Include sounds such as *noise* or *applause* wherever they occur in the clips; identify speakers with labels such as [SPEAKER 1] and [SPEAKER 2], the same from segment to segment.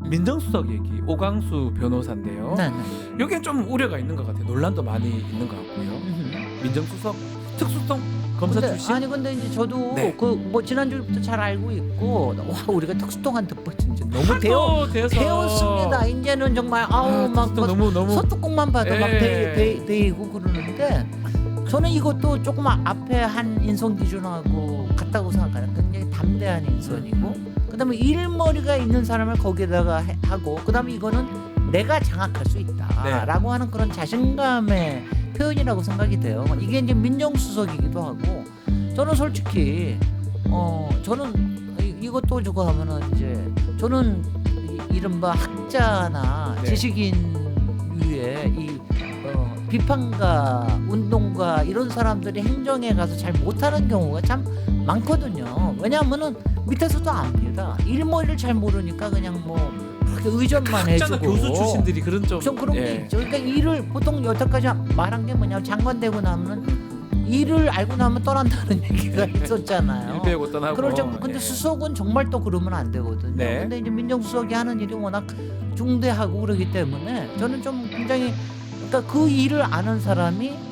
[SPEAKER 1] 민정수석 얘기 오강수 변호사인데요.
[SPEAKER 2] 네, 네.
[SPEAKER 1] 여기엔 좀 우려가 있는 것 같아요. 논란도 많이 있는 것 같고요.
[SPEAKER 2] 음흠.
[SPEAKER 1] 민정수석 특수성 검사
[SPEAKER 2] 근데,
[SPEAKER 1] 출신.
[SPEAKER 2] 아니 근데 이제 저도
[SPEAKER 1] 네.
[SPEAKER 2] 그뭐 지난주부터 잘 알고 있고 와 우리가 특수통한테 이제 너무 대어 배웠습니다. 이제는 정말 아우
[SPEAKER 1] 아,
[SPEAKER 2] 막
[SPEAKER 1] 너무 너무
[SPEAKER 2] 서뚜껑만 봐도 막
[SPEAKER 1] 예.
[SPEAKER 2] 그러는데 저는 이것도 조금 앞에 한 인선 기준하고 같다고 생각하는 굉장히 담대한 인선이고 그다음에 일머리가 있는 사람을 거기에다가 해- 하고 그다음에 이거는 내가 장악할 수
[SPEAKER 1] 네.
[SPEAKER 2] 있다라고 하는 그런 자신감의 표현이라고 생각이 돼요. 이게 이제 민정수석이기도 하고 저는 솔직히 어 저는 이- 이것도 저거 하면은 이제 저는 이- 이른바 학자나
[SPEAKER 1] 네.
[SPEAKER 2] 지식인 위에 이 어, 비판가 운동가 이런 사람들이 행정에 가서 잘 못하는 경우가 참 많거든요. 왜냐하면은 밑에서도 압니다. 일머리를 잘 모르니까 그냥 뭐 그렇게 의전만
[SPEAKER 1] 학자나
[SPEAKER 2] 해주고
[SPEAKER 1] 교수 출신들이 그런 좀,
[SPEAKER 2] 좀 그런 게
[SPEAKER 1] 예.
[SPEAKER 2] 있죠. 그러니까 일을 보통 여태까지 말한 게 뭐냐 장관 되고 나면은 일을 알고 나면 떠난다는 *laughs* 얘기가 있었잖아요.
[SPEAKER 1] 일배고 떠나고.
[SPEAKER 2] 그렇죠. 근데
[SPEAKER 1] 예.
[SPEAKER 2] 수석은 정말 또 그러면 안 되거든요.
[SPEAKER 1] 네.
[SPEAKER 2] 근데 이제 민정수석이 하는 일이 워낙 중대하고 그러기 때문에 저는 좀 굉장히 그러니까 그 일을 아는 사람이 지-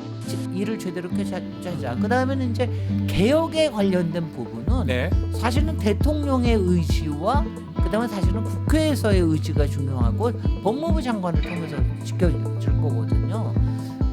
[SPEAKER 2] 일을 제대로 이렇게 자- 짜자. 그 다음에는 이제 개혁에 관련된 부분은
[SPEAKER 1] 네.
[SPEAKER 2] 사실은 대통령의 의지와 그다음에 사실은 국회에서의 의지가 중요하고 법무부 장관을 통해서 지켜질 거거든요.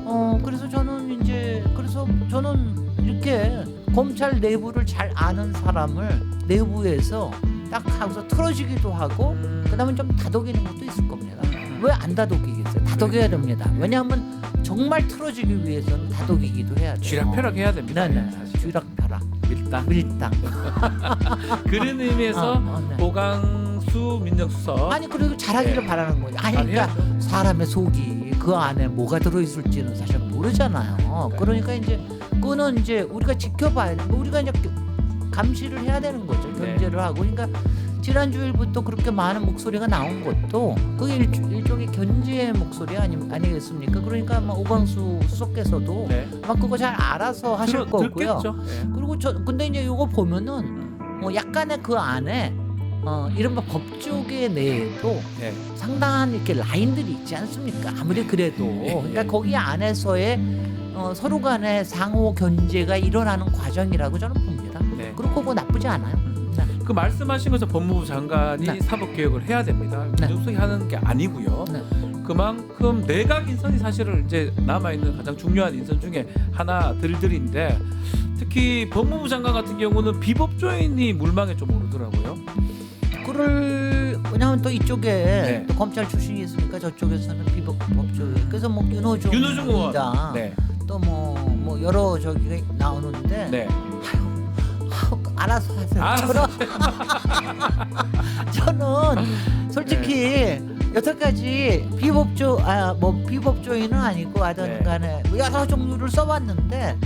[SPEAKER 2] 어 그래서 저는 이제 그래서 저는 이렇게 검찰 내부를 잘 아는 사람을 내부에서 딱 하고서 틀어지기도 하고
[SPEAKER 1] 음,
[SPEAKER 2] 그다음에 좀 다독이는 것도 있을 겁니다. 왜 안 다독이겠어요? 다독여야 됩니다. 왜냐하면 정말 틀어지기 위해서는 다독이기도 해야 돼요.
[SPEAKER 1] 쥐락펴락 해야 됩니다.
[SPEAKER 2] 네네.
[SPEAKER 1] 사실.
[SPEAKER 2] 쥐락펴락,
[SPEAKER 1] 밀당.
[SPEAKER 2] 밀당. *laughs*
[SPEAKER 1] 그런 의미에서
[SPEAKER 2] 어, 어, 네.
[SPEAKER 1] 오강수 민정수석
[SPEAKER 2] 아니 그리고 잘하기를
[SPEAKER 1] 네.
[SPEAKER 2] 바라는 거죠. 아니 그러니까. 사람의 속이 그 안에 뭐가 들어있을지는 사실 모르잖아요.
[SPEAKER 1] 네.
[SPEAKER 2] 그러니까 이제 그거는 이제 우리가 지켜봐야 돼. 우리가 이제 감시를 해야 되는 거죠.
[SPEAKER 1] 네.
[SPEAKER 2] 견제를 하고. 그러니까 지난 주일부터 그렇게 많은 목소리가 나온 것도 그게 일, 일종의 견제의 목소리 아니, 아니겠습니까? 그러니까 뭐 오광수 수석께서도
[SPEAKER 1] 네.
[SPEAKER 2] 아마 그거 잘 알아서 하실
[SPEAKER 1] 들어-
[SPEAKER 2] 거고요.
[SPEAKER 1] 예.
[SPEAKER 2] 그리고 저 근데 이제 이거 보면은 뭐 약간의 그 안에 어 이른바 법조계 내에도
[SPEAKER 1] 네.
[SPEAKER 2] 상당한 이렇게 라인들이 있지 않습니까? 아무리 그래도
[SPEAKER 1] 예,
[SPEAKER 2] 그러니까
[SPEAKER 1] 예.
[SPEAKER 2] 거기 안에서의 어, 서로 간의 상호 견제가 일어나는 과정이라고 저는 봅니다.
[SPEAKER 1] 네.
[SPEAKER 2] 그렇고 그거 나쁘지 않아요. 네.
[SPEAKER 1] 그 말씀하신 것처럼 법무부 장관이
[SPEAKER 2] 네.
[SPEAKER 1] 사법 개혁을 해야 됩니다.
[SPEAKER 2] 네.
[SPEAKER 1] 민정수석이 하는 게 아니고요.
[SPEAKER 2] 네.
[SPEAKER 1] 그만큼 내각 인선이 사실은 이제 남아 있는 가장 중요한 인선 중에 하나 들들인데 특히 법무부 장관 같은 경우는 비법조인이 물망에 좀 오르더라고요.
[SPEAKER 2] 그를 왜냐하면 또 이쪽에
[SPEAKER 1] 네.
[SPEAKER 2] 또 검찰 출신이 있으니까 저쪽에서는 비법 법조계 그래서 뭐 윤호중
[SPEAKER 1] 윤호중 의원.
[SPEAKER 2] 네.
[SPEAKER 1] 네.
[SPEAKER 2] 또뭐 뭐 여러 저기가 나오는데
[SPEAKER 1] 네.
[SPEAKER 2] 알아서 하세요.
[SPEAKER 1] 알아서 *laughs*
[SPEAKER 2] 저는 솔직히
[SPEAKER 1] 네.
[SPEAKER 2] 여태까지 비법조 아뭐 비법조인은 아니고 하든
[SPEAKER 1] 네.
[SPEAKER 2] 간에 뭐 여러 종류를 써봤는데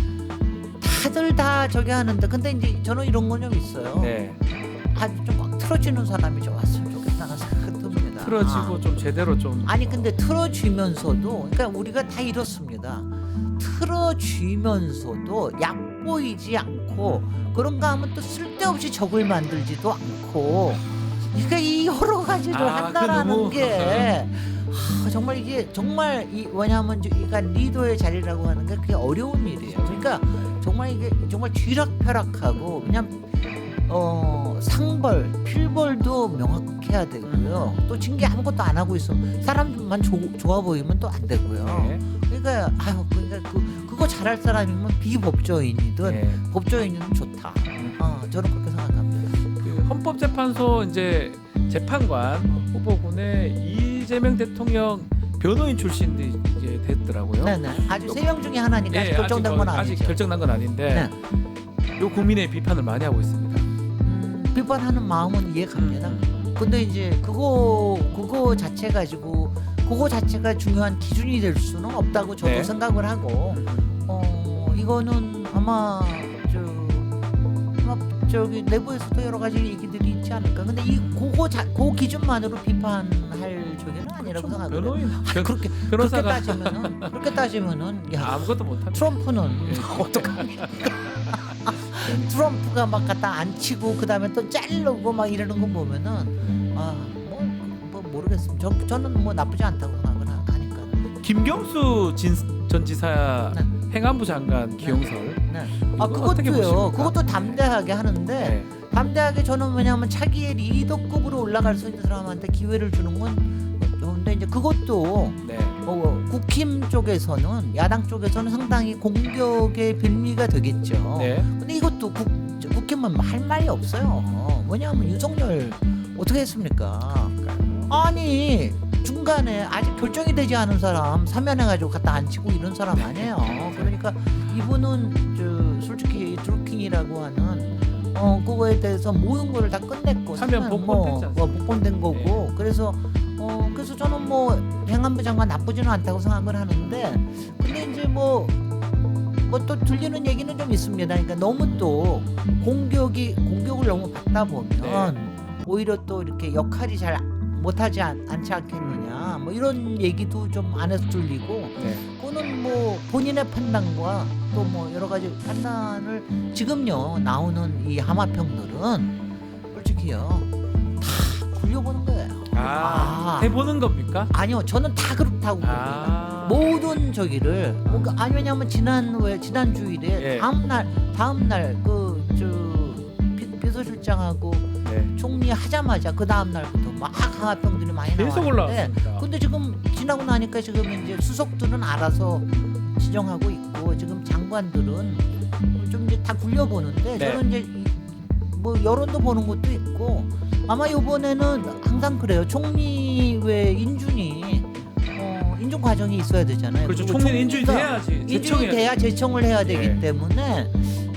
[SPEAKER 2] 다들 다 저기 하는데 근데 이제 저는 이런 건 좀 있어요.
[SPEAKER 1] 네.
[SPEAKER 2] 아주 좀막 틀어지는 사람이 좀 왔으면 좋겠다는 생각이 듭니다.
[SPEAKER 1] 틀어지고 좀 제대로 좀
[SPEAKER 2] 아니 근데 틀어쥐면서도 그러니까 우리가 다 이렇습니다. 틀어쥐면서도 얕보이지 않 고 그런가 하면 또 쓸데없이 적을 만들지도 않고 그러니까 이 여러 가지를
[SPEAKER 1] 아,
[SPEAKER 2] 한다라는
[SPEAKER 1] 그 너무-
[SPEAKER 2] 게 하, 정말 이게 정말 이 왜냐하면 저- 그러니까 리더의 자리라고 하는 게 그게 어려운 일이에요. 그러니까 정말 이게 정말 쥐락펴락하고 그냥 어 상벌 필벌도 명확해야 되고요. 또 징계 아무것도 안 하고 있어 사람만 조- 좋아 보이면 또 안 되고요.
[SPEAKER 1] 네.
[SPEAKER 2] 그러니까 아유 그러니까 그 그거 잘할 사람이면 비법조인이든
[SPEAKER 1] 네.
[SPEAKER 2] 법조인이든 좋다. 어 저는 그렇게 생각합니다.
[SPEAKER 1] 그 헌법재판소 이제 재판관 후보군에 이재명 대통령 변호인 출신들이 이제 됐더라고요.
[SPEAKER 2] 네네. 아주 세 명 중에 하나니까 아직
[SPEAKER 1] 예,
[SPEAKER 2] 결정된 건
[SPEAKER 1] 아직
[SPEAKER 2] 아니죠.
[SPEAKER 1] 결정난 건 아닌데
[SPEAKER 2] 네.
[SPEAKER 1] 요 국민의 비판을 많이 하고 있습니다.
[SPEAKER 2] 음, 비판하는 마음은 이해갑니다.
[SPEAKER 1] 음.
[SPEAKER 2] 근데 이제 그거 그거 자체 가지고 그거 자체가 중요한 기준이 될 수는 없다고 저도
[SPEAKER 1] 네.
[SPEAKER 2] 생각을 하고 어 이거는 아마 저 아마 저기 내부에서도 여러 가지 얘기들이 있지 않을까. 근데 이 그거 자, 그 기준만으로 비판할 저기는 아니라고 생각해요.
[SPEAKER 1] 변호인
[SPEAKER 2] 그렇게 그렇게
[SPEAKER 1] 변호사가
[SPEAKER 2] 따지면은 그렇게 따지면은 야
[SPEAKER 1] 아무것도 못합니다.
[SPEAKER 2] 트럼프는
[SPEAKER 1] 예. *laughs*
[SPEAKER 2] 어떡합니까? *laughs* 트럼프가 막 갖다 안 치고 그다음에 또 자르고 막 이러는 거 보면은 아뭐 뭐, 모르겠습니다. 저, 저는 뭐 나쁘지 않다고 생각을 하- 하니까.
[SPEAKER 1] 김경수 진, 전 지사
[SPEAKER 2] 네.
[SPEAKER 1] 행안부 장관 기용설.
[SPEAKER 2] 네. 아 그것도요. 그것도 담대하게 하는데
[SPEAKER 1] 네.
[SPEAKER 2] 담대하게 저는 왜냐하면 차기의 리더급으로 올라갈 수 있는 사람한테 기회를 주는 건 좋은데 이제 그것도
[SPEAKER 1] 네.
[SPEAKER 2] 뭐 국힘 쪽에서는 야당 쪽에서는 상당히 공격의 빌미가 되겠죠.
[SPEAKER 1] 네.
[SPEAKER 2] 근데 이것도 국, 저 국힘은 할 말이 없어요. 왜냐하면 윤석열 어떻게 했습니까? 아니 중간에 아직 결정이 되지 않은 사람 사면해가지고 갖다 앉히고 이런 사람 아니에요. 그러니까 이분은 저 솔직히 드루킹이라고 하는 어 그거에 대해서 모든 거를 다 끝냈고 사면
[SPEAKER 1] 복권됐지 않습니까?
[SPEAKER 2] 뭐 복권된 거고 그래서 어 그래서 저는 뭐 행안부 장관 나쁘지는 않다고 생각을 하는데 근데 이제 뭐 뭐또 들리는 얘기는 좀 있습니다. 그러니까 너무 또 공격이 공격을 너무 받다 보면 오히려 또 이렇게 역할이 잘 못하지 않, 않지 않겠느냐 뭐 이런 얘기도 좀 안에서 들리고
[SPEAKER 1] 네.
[SPEAKER 2] 그거는 뭐 본인의 판단과 또 뭐 여러 가지 판단을 지금요 나오는 이 하마평들은 솔직히요 다 굴려보는 거예요.
[SPEAKER 1] 아,
[SPEAKER 2] 아.
[SPEAKER 1] 해보는 겁니까?
[SPEAKER 2] 아니요 저는 다 그렇다고 봅니다.
[SPEAKER 1] 아.
[SPEAKER 2] 모든 저기를 뭐, 그- 아니 왜냐면 지난 왜 지난 주일에
[SPEAKER 1] 예.
[SPEAKER 2] 다음 날 다음 날그저 비서실장하고
[SPEAKER 1] 네.
[SPEAKER 2] 총리 하자마자 그 다음 날부터 막 하마평들이 많이
[SPEAKER 1] 계속
[SPEAKER 2] 나왔는데
[SPEAKER 1] 올라왔습니다.
[SPEAKER 2] 근데 지금 지나고 나니까 지금 이제 수석들은 알아서 지정하고 있고 지금 장관들은 좀 이제 다 굴려보는데
[SPEAKER 1] 네.
[SPEAKER 2] 저는 이제 이- 뭐 여론도 보는 것도 있고 아마 이번에는 항상 그래요 총리 외 인준이 어, 인준 과정이 있어야 되잖아요.
[SPEAKER 1] 그렇죠.
[SPEAKER 2] 그리고
[SPEAKER 1] 총리는 인준이
[SPEAKER 2] 총리가
[SPEAKER 1] 돼야지.
[SPEAKER 2] 인준이
[SPEAKER 1] 제청해야지.
[SPEAKER 2] 돼야 제청을 해야 되기
[SPEAKER 1] 예.
[SPEAKER 2] 때문에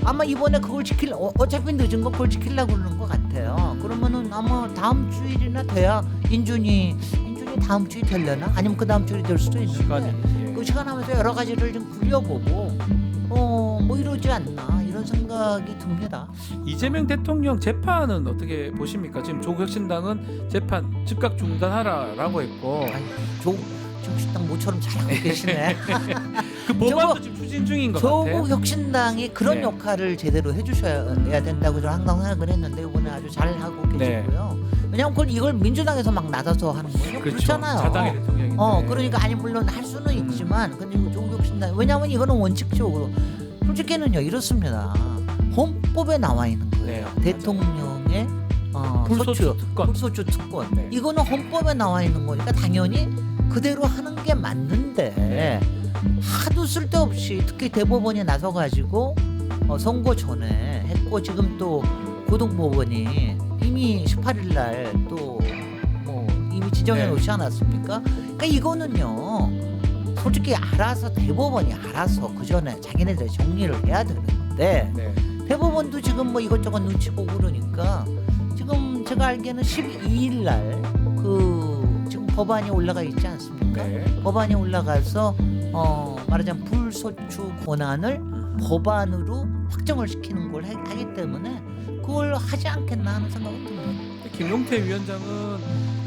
[SPEAKER 2] 아마 이번에 그걸 지킬 어, 어차피 늦은 거 그걸 지키려고 그러는 것 같아요. 그러면은 아마 다음 주일이나 돼야 인준이 인준이 다음 주에 되려나 아니면 그 다음 주에 될 수도 있는데
[SPEAKER 1] 시간이. 예.
[SPEAKER 2] 그 시간 하면서 여러 가지를 좀 굴려보고 어뭐 이러지 않나 이런 생각이 듭니다.
[SPEAKER 1] 이재명 대통령 재판은 어떻게 보십니까? 지금 조국혁신당은 재판 즉각 중단하라라고 했고
[SPEAKER 2] 아니 조 정신당 모처럼 잘하고 계시네. *laughs*
[SPEAKER 1] 그 법안도
[SPEAKER 2] 저거-
[SPEAKER 1] 지금 추진 중인 것
[SPEAKER 2] 조국
[SPEAKER 1] 같아요.
[SPEAKER 2] 혁신당이 그런
[SPEAKER 1] 네.
[SPEAKER 2] 역할을 제대로 해주셔야 된다고 저는 항상 생각을 했는데 이번에 아주 잘 하고
[SPEAKER 1] 네.
[SPEAKER 2] 계시고요. 왜냐하면 그걸 이걸 민주당에서 막 나서서 하는 거예요.
[SPEAKER 1] 그렇죠.
[SPEAKER 2] 그렇잖아요.
[SPEAKER 1] 자당의 대통령인데.
[SPEAKER 2] 어 그러니까 아니 물론 할 수는
[SPEAKER 1] 음.
[SPEAKER 2] 있지만 근데 이거 조국 혁신당 왜냐하면 이거는 원칙적으로 솔직히는요 이렇습니다. 헌법에 나와 있는 거예요.
[SPEAKER 1] 네,
[SPEAKER 2] 대통령의 어,
[SPEAKER 1] 불소추
[SPEAKER 2] 소추,
[SPEAKER 1] 특권.
[SPEAKER 2] 불소추 특권.
[SPEAKER 1] 네.
[SPEAKER 2] 이거는 헌법에 나와 있는 거니까 당연히 그대로 하는 게 맞는데
[SPEAKER 1] 네.
[SPEAKER 2] 하도 쓸데없이 특히 대법원이 나서 가지고 어, 선거 전에 했고 지금 또 고등법원이 이미 18일 날 또 뭐 이미 지정해
[SPEAKER 1] 네.
[SPEAKER 2] 놓지 않았습니까? 그러니까 이거는요. 솔직히 알아서 대법원이 알아서 그 전에 자기네들 정리를 해야 되는데
[SPEAKER 1] 네.
[SPEAKER 2] 대법원도 지금 뭐 이것저것 눈치 보고 그러니까 지금 제가 알기에는 12일 날그 지금 법안이 올라가 있지 않습니까?
[SPEAKER 1] 네.
[SPEAKER 2] 법안이 올라가서 어 말하자면 불소추 권한을 법안으로 확정을 시키는 걸 하- 하기 때문에 그걸 하지 않겠나 하는 생각은 듭니다.
[SPEAKER 1] 김용태 위원장은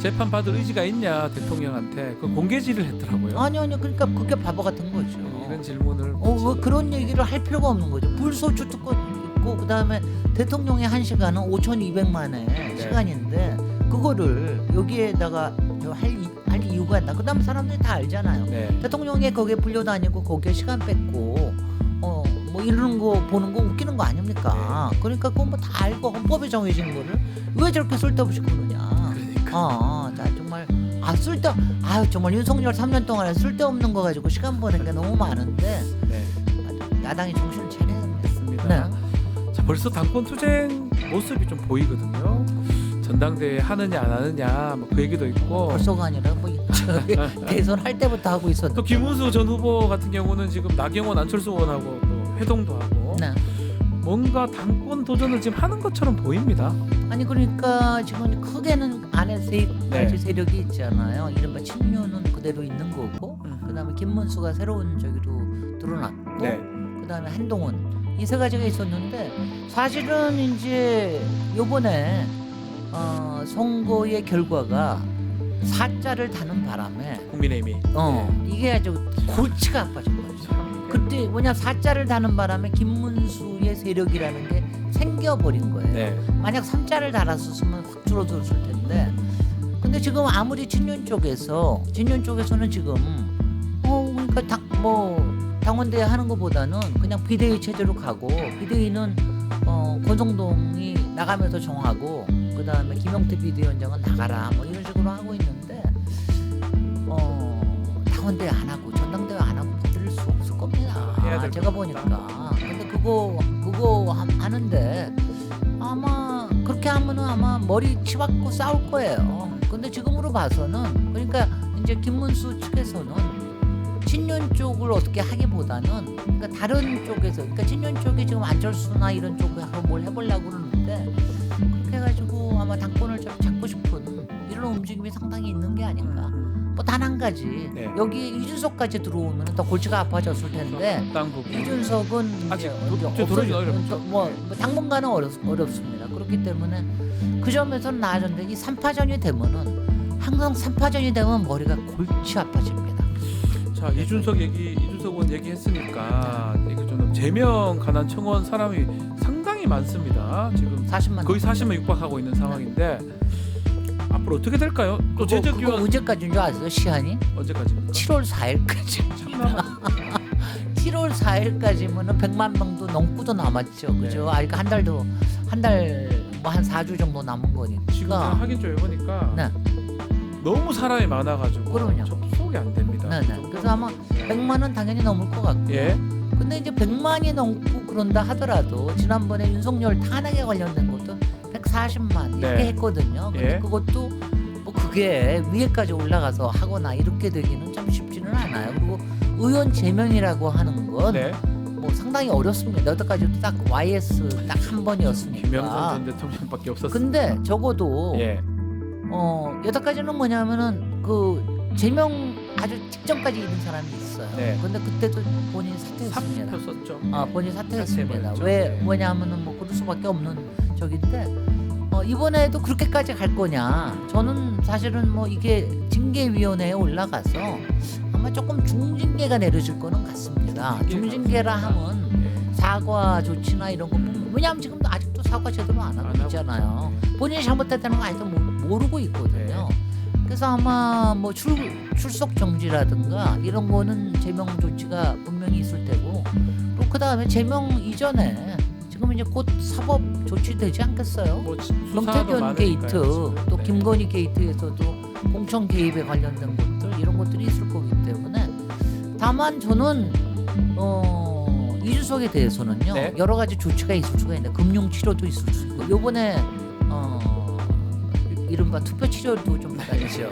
[SPEAKER 1] 재판 받을 의지가 있냐 대통령한테 그 공개질을 했더라고요.
[SPEAKER 2] 아니 아니 그러니까 그게 바보 같은 거죠.
[SPEAKER 1] 이런 질문을
[SPEAKER 2] 어, 왜 그런 얘기를 할 필요가 없는 거죠. 불소추 특권 있고 그다음에 대통령의 한 시간은 5,200만의 시간인데 그거를 여기에다가 저 할, 이- 할 이유가 있나? 그 다음에 사람들이 다 알잖아요.
[SPEAKER 1] 네.
[SPEAKER 2] 대통령이 거기에 불려다니고 거기에 시간 뺏고 어 뭐 이러는 거 보는 거 웃기는 거 아닙니까? 그러니까 그거 뭐다 알고 헌법에 정해진 거를 왜 저렇게 쓸데없이 그러냐?
[SPEAKER 1] 그러니까.
[SPEAKER 2] 어, 나 정말 아 쓸데 아 정말 윤석열 3년 동안에 쓸데없는 거 가지고 시간 보낸 게 너무 많은데
[SPEAKER 1] 네.
[SPEAKER 2] 야당이 정신을 차려야.
[SPEAKER 1] 맞습니다.
[SPEAKER 2] 네.
[SPEAKER 1] 자 벌써 당권 투쟁 모습이 좀 보이거든요. 전당대회 하느냐 안 하느냐 뭐 그 얘기도 있고
[SPEAKER 2] 벌써가 아니라 뭐 저기 *laughs* 대선 할 때부터 하고 있었는데.
[SPEAKER 1] 또 김문수 전 후보 같은 경우는 지금 나경원 안철수 의원하고 또 회동도 하고
[SPEAKER 2] 네.
[SPEAKER 1] 뭔가 당권 도전을 지금 하는 것처럼 보입니다.
[SPEAKER 2] 아니 그러니까 지금 크게는 안에 세
[SPEAKER 1] 네.
[SPEAKER 2] 가지 세력이 있잖아요. 이른바 친윤은 그대로 있는 거고,
[SPEAKER 1] 음.
[SPEAKER 2] 그다음에 김문수가 새로운 저기로 드러났고,
[SPEAKER 1] 네.
[SPEAKER 2] 그다음에 한동훈 이 세 가지가 있었는데 사실은 이제 요번에 어, 선거의 결과가 사자를 다는 바람에
[SPEAKER 1] 국민의힘이
[SPEAKER 2] 어 이게 아주 골치가 아파진 거죠. 그때 뭐냐 사자를 다는 바람에 김문수의 세력이라는 게 생겨버린 거예요.
[SPEAKER 1] 네.
[SPEAKER 2] 만약 삼자를 달았었으면 확 줄어들었을 텐데 근데 지금 아무리 친윤 쪽에서 친윤 쪽에서는 지금 어 그러니까 당, 뭐 당원대 하는 것보다는 그냥 비대위 체제로 가고 비대위는 어 권성동이 나가면서 정하고 그 다음에 김영태 비대위원장은 나가라 뭐 이런 식으로 하고 있는데 어 당원대 안 하고 전당대회 안 하고 받을 수 없을 겁니다. 제가
[SPEAKER 1] 것
[SPEAKER 2] 보니까 근데 그거 그거 하- 하는데 아마 그렇게 하면은 아마 머리 치받고 싸울 거예요. 근데 지금으로 봐서는 그러니까 이제 김문수 측에서는 친윤 쪽을 어떻게 하기보다는 그러니까 다른 쪽에서 그러니까 친윤 쪽이 지금 안철수나 이런 쪽에 하고 뭘 해보려고 그러는데 아마 당권을 좀 잡고 싶은 이런 움직임이 상당히 있는 게 아닌가. 뭐 단 한 가지
[SPEAKER 1] 네.
[SPEAKER 2] 여기 이준석까지 들어오면 더 골치가 아파졌을 텐데
[SPEAKER 1] 땅 부분.
[SPEAKER 2] 이준석은
[SPEAKER 1] 아직
[SPEAKER 2] 이제
[SPEAKER 1] 도-
[SPEAKER 2] 이제
[SPEAKER 1] 저 들어오기
[SPEAKER 2] 없어져-
[SPEAKER 1] 어렵죠.
[SPEAKER 2] 뭐, 뭐 당분간은 어렵, 어렵습니다. 그렇기 때문에 그 점에서는 나아졌는데 이 3파전이 되면은 항상 3파전이 되면 머리가 골치 아파집니다.
[SPEAKER 1] 자 이준석 얘기 이준석 의원 얘기했으니까 얘기 좀 제명 관한 청원 사람이 상 당히 많습니다. 지금
[SPEAKER 2] 40만
[SPEAKER 1] 거의 40만 육박하고 있는 상황인데 앞으로 어떻게 될까요? 또
[SPEAKER 2] 그거,
[SPEAKER 1] 제적
[SPEAKER 2] 그거
[SPEAKER 1] 기간
[SPEAKER 2] 언제까지인 줄 아세요? 시한이?
[SPEAKER 1] 언제까지입니까?
[SPEAKER 2] 7월 4일까지.
[SPEAKER 1] 참나
[SPEAKER 2] 7월 *laughs* 4일까지면은 100만 명도 넘고도 남았죠. 그죠?
[SPEAKER 1] 네.
[SPEAKER 2] 아, 그러니까 한 달도 한 달 뭐 한 4주 정도 남은 거니까.
[SPEAKER 1] 지금 제가 확인 좀 해보니까
[SPEAKER 2] 네.
[SPEAKER 1] 너무 사람이 많아가지고
[SPEAKER 2] 그럼요.
[SPEAKER 1] 접속이 안 됩니다.
[SPEAKER 2] 네, 네. 그래서 아마 100만은 당연히 넘을 것 같고.
[SPEAKER 1] 예.
[SPEAKER 2] 근데 이제 100만이 넘고 그런다 하더라도 지난번에 윤석열 탄핵에 관련된 것도 140만 이렇게
[SPEAKER 1] 네.
[SPEAKER 2] 했거든요. 근데
[SPEAKER 1] 예.
[SPEAKER 2] 그것도 뭐 그게 위에까지 올라가서 하거나 이렇게 되기는 참 쉽지는 않아요. 그리고 의원 제명이라고 하는 건
[SPEAKER 1] 네.
[SPEAKER 2] 뭐 상당히 어렵습니다. 여태까지도 딱 YS 딱 한 번이었으니까.
[SPEAKER 1] 김영삼 전 대통령밖에 없었어요.
[SPEAKER 2] 근데 적어도
[SPEAKER 1] 예.
[SPEAKER 2] 어 여태까지는 뭐냐면은 그 제명 아주 직전까지 있는 사람이 있어요.
[SPEAKER 1] 네.
[SPEAKER 2] 근데 그때도 본인이 사퇴했습니다.
[SPEAKER 1] 사표 썼죠.
[SPEAKER 2] 아 본인 사퇴했습니다.
[SPEAKER 1] 사퇴해버렸죠.
[SPEAKER 2] 왜
[SPEAKER 1] 네.
[SPEAKER 2] 뭐냐면은 뭐 그럴 수밖에 없는 적인데 어, 이번에도 그렇게까지 갈 거냐? 저는 사실은 뭐 이게 징계위원회에 올라가서 아마 조금 중징계가 내려질 거는 같습니다. 중징계라 하면
[SPEAKER 1] 예.
[SPEAKER 2] 사과 조치나 이런 거 보면 왜냐하면 지금도 아직도 사과 제대로 안 하고 있잖아요. 본인이 잘못했다는 거 아직도 모- 모르고 있거든요.
[SPEAKER 1] 네.
[SPEAKER 2] 그래서 아마 뭐 출, 출석 정지라든가 이런 거는 제명 조치가 분명히 있을 테고 또 그 다음에 제명 이전에 지금 이제 곧 사법 조치 되지 않겠어요?
[SPEAKER 1] 뭐
[SPEAKER 2] 명태균 게이트
[SPEAKER 1] 지금.
[SPEAKER 2] 또
[SPEAKER 1] 네.
[SPEAKER 2] 김건희 게이트에서도 공천 개입에 관련된 것들 이런 것들이 있을 거기 때문에 다만 저는 어 이준석에 대해서는요
[SPEAKER 1] 네.
[SPEAKER 2] 여러 가지 조치가 있을 수가 있는데 금융 치료도 있을 수 있고 요번에 어 이른바 투표 치료도 좀 받아야죠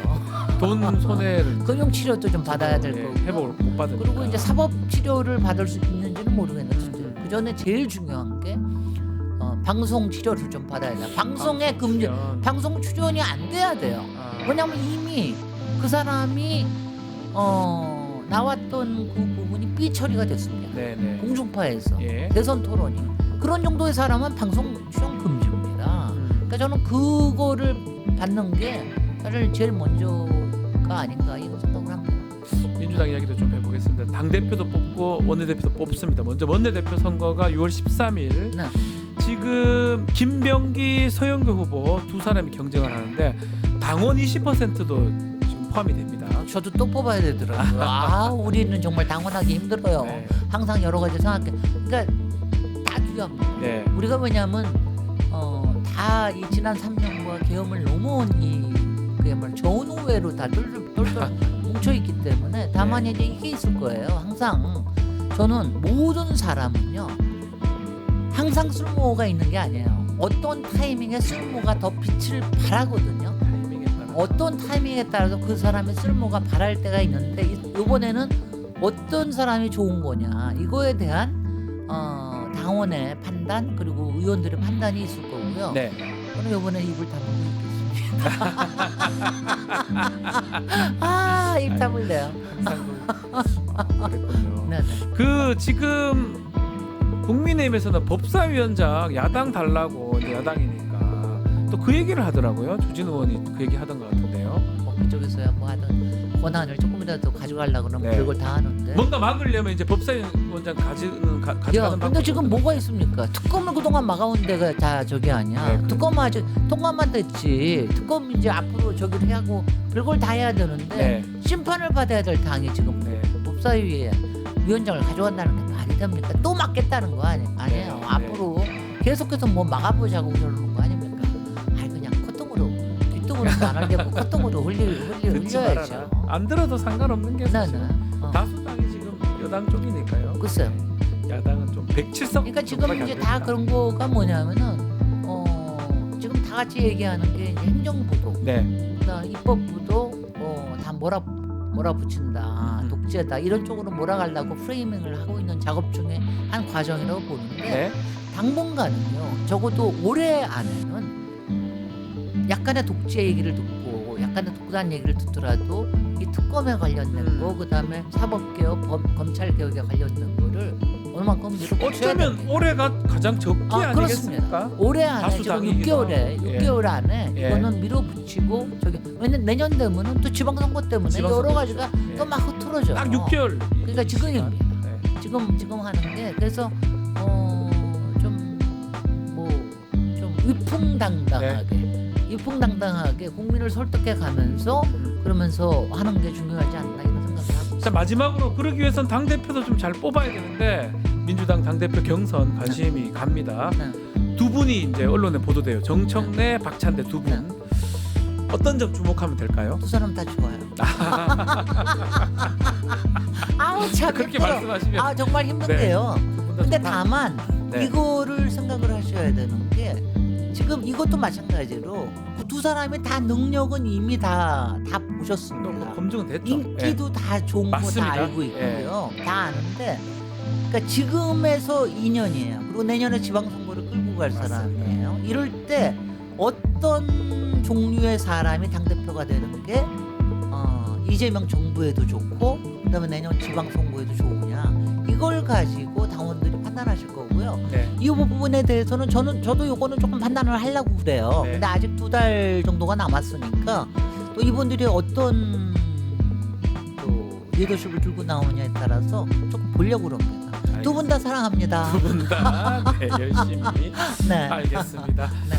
[SPEAKER 1] 돈 손해를
[SPEAKER 2] 금융 치료도 좀 받아야 될
[SPEAKER 1] 예,
[SPEAKER 2] 거고
[SPEAKER 1] 회복을 못 받으니까.
[SPEAKER 2] 그리고 이제 사법 치료를 받을 수 있는지는 모르겠는데 그 전에 제일 중요한 게 어, 방송 치료를 좀 받아야 돼. 방송의 금지,
[SPEAKER 1] 출연.
[SPEAKER 2] 방송 출연이 안 돼야 돼요.
[SPEAKER 1] 아,
[SPEAKER 2] 왜냐하면 이미 그 사람이 어, 나왔던 그 부분이 삐 처리가 됐습니다.
[SPEAKER 1] 네네.
[SPEAKER 2] 공중파에서
[SPEAKER 1] 예.
[SPEAKER 2] 대선 토론이 그런 정도의 사람은 방송 출연 금지입니다.
[SPEAKER 1] 음.
[SPEAKER 2] 그러니까 저는 그거를 받는 게 사실 제일 먼저가 아닌가 이런 생각을 합니다.
[SPEAKER 1] 민주당 이야기도 좀 해보겠습니다. 당 대표도 뽑고 원내 대표도 뽑습니다. 먼저 원내 대표 선거가 6월 13일.
[SPEAKER 2] 네.
[SPEAKER 1] 지금 김병기, 서영교 후보 두 사람이 경쟁을 하는데 당원 20%도 지금 포함이 됩니다.
[SPEAKER 2] 저도 또 뽑아야 되더라고요. *laughs* 아, 우리는 정말 당원하기 힘들어요.
[SPEAKER 1] 네.
[SPEAKER 2] 항상 여러 가지 생각해. 그러니까 다 중요합니다.
[SPEAKER 1] 네.
[SPEAKER 2] 우리가 왜냐하면 어, 다 이 지난 3년과 계엄을 넘어온 이 그야말로 좋은 후회로 다 똘똘 똘똘 뭉쳐 있기 때문에 다만 이제 이게 있을 거예요. 항상 저는 모든 사람은요 항상 쓸모가 있는 게 아니에요. 어떤 타이밍에 쓸모가 더 빛을 발하거든요. 어떤 타이밍에 따라서 그 사람의 쓸모가 발할 때가 있는데 이- 이번에는 어떤 사람이 좋은 거냐 이거에 대한 어, 당원의 판단 그리고 의원들의 판단이 있을 거고요.
[SPEAKER 1] 네.
[SPEAKER 2] 저는 이번에 입을 다물고 있겠습니다. *laughs* 아, 입 다물래요.
[SPEAKER 1] 그랬군요.
[SPEAKER 2] 네, 네.
[SPEAKER 1] 그 지금 국민의힘에서는 법사위원장 야당 달라고 이제 야당이니까 또 그 얘기를 하더라고요. 조진 의원이 그 얘기 하던 것 같은데요.
[SPEAKER 2] 뭐 이쪽에서야 뭐 하든 권한을 조금이라도 가져가려고 그러면
[SPEAKER 1] 네.
[SPEAKER 2] 별걸 다 하는데.
[SPEAKER 1] 뭔가 막으려면 이제 법사위원장 가지는 가,
[SPEAKER 2] 야,
[SPEAKER 1] 가져가는
[SPEAKER 2] 근데
[SPEAKER 1] 방법이
[SPEAKER 2] 지금
[SPEAKER 1] 없나?
[SPEAKER 2] 뭐가 있습니까? 특검을 그동안 막아온 데가 다 저기 아니야.
[SPEAKER 1] 네, 그-
[SPEAKER 2] 특검 아직 통과만 됐지. 특검 이제 앞으로 저기를 하고 별걸 다 해야 되는데
[SPEAKER 1] 네.
[SPEAKER 2] 심판을 받아야 될 당이 지금
[SPEAKER 1] 네.
[SPEAKER 2] 법사위에 위원장을 가져간다는 게 말이 됩니까? 또 막겠다는 거 아니, 아니에요.
[SPEAKER 1] 네,
[SPEAKER 2] 앞으로 계속해서 뭐 막아보자고 그러는 거 아닙니까? 아니 그냥 콧등으로 뒷등으로도 안 하려고 콧등으로 흘리 흘리
[SPEAKER 1] 듣지
[SPEAKER 2] 흘려야죠.
[SPEAKER 1] 말아라. 안 들어도 상관없는 게 사실
[SPEAKER 2] 나는 어.
[SPEAKER 1] 다수당이 지금 여당 쪽이니까요.
[SPEAKER 2] 글쎄요.
[SPEAKER 1] 네. 야당은 좀 107석.
[SPEAKER 2] 그러니까 지금 이제 다 그런 거가 뭐냐면은 어 지금 다 같이 얘기하는 게 이제 행정부도
[SPEAKER 1] 네.
[SPEAKER 2] 그다음 입법부도 어다 몰아 몰아붙인다
[SPEAKER 1] 음.
[SPEAKER 2] 독재다 이런 쪽으로 몰아가려고 프레이밍을 하고 있는 작업 중에 한 과정이라고 보는데
[SPEAKER 1] 네.
[SPEAKER 2] 당분간은요 적어도 올해 안에는 약간의 독재 얘기를 듣고 약간의 독단 얘기를 듣더라도 이 특검에 관련된
[SPEAKER 1] 음.
[SPEAKER 2] 거 그다음에 사법개혁 범, 검찰개혁에 관련된 거를 얼마큼 밀어붙여야
[SPEAKER 1] 어쩌면. 올해가 가장 적기
[SPEAKER 2] 아,
[SPEAKER 1] 아니겠습니까?
[SPEAKER 2] 올해 안에 지금
[SPEAKER 1] 다수당이기도
[SPEAKER 2] 6개월에
[SPEAKER 1] 하고. 예.
[SPEAKER 2] 6개월 안에
[SPEAKER 1] 예.
[SPEAKER 2] 이거는 밀어붙이고 저기 왜냐면 내년 되면은 또 지방선거 때문에
[SPEAKER 1] 지방선거
[SPEAKER 2] 여러 가지가
[SPEAKER 1] 예.
[SPEAKER 2] 또막 흐트러져요.
[SPEAKER 1] 딱 6개월.
[SPEAKER 2] 그러니까 지금입니다.
[SPEAKER 1] 네.
[SPEAKER 2] 지금 지금 하는 게 그래서 어좀 뭐좀 위풍당당하게
[SPEAKER 1] 네.
[SPEAKER 2] 위풍당당하게 국민을 설득해 가면서 그러면서 하는 게 중요하지 않나 이런 생각을 하고
[SPEAKER 1] 자. 마지막으로 그러기 위해선 당 대표도 좀 잘 뽑아야 되는데 민주당 당 대표 경선 관심이 갑니다.
[SPEAKER 2] 네.
[SPEAKER 1] 두 분이 이제 언론에 보도돼요. 정청래, 박찬대 두 분. 어떤 점 주목하면 될까요?
[SPEAKER 2] 두 사람 다 좋아요. *laughs* 아우 참
[SPEAKER 1] 그렇게
[SPEAKER 2] 힘들어.
[SPEAKER 1] 말씀하시면
[SPEAKER 2] 아 정말 힘든데요. 근데. 다만
[SPEAKER 1] 네.
[SPEAKER 2] 이거를 생각을 하셔야 되는 게 지금 이것도 마찬가지로 그두 사람이 다 능력은 이미
[SPEAKER 1] 다다뭐
[SPEAKER 2] 보셨습니다.
[SPEAKER 1] 검증은 됐죠.
[SPEAKER 2] 인기도 다 좋은 거. 다 알고 있고요. 다 아는데 그러니까 지금에서 2년이에요. 그리고 내년에 지방선거를 끌고 갈
[SPEAKER 1] 맞습니다.
[SPEAKER 2] 사람이에요. 이럴 때 어떤 종류의 사람이 당 대표가 되는 게 어, 이재명 정부에도 좋고 그다음에 내년 지방선거에도 좋으냐 이걸 가지고 당원들이 판단하실 거고요.
[SPEAKER 1] 예. 네.
[SPEAKER 2] 이 부분에 대해서는 저는 저도 요거는 조금 판단을 하려고 그래요.
[SPEAKER 1] 네.
[SPEAKER 2] 근데 아직 두 달 정도가 남았으니까 또 이분들이 어떤 또 리더십을 들고 나오냐에 따라서 조금 보려고 그럽니다. 두 분 다 사랑합니다.
[SPEAKER 1] 두 분 다 *laughs* 네, 열심히
[SPEAKER 2] 네.
[SPEAKER 1] 알겠습니다.
[SPEAKER 2] 네.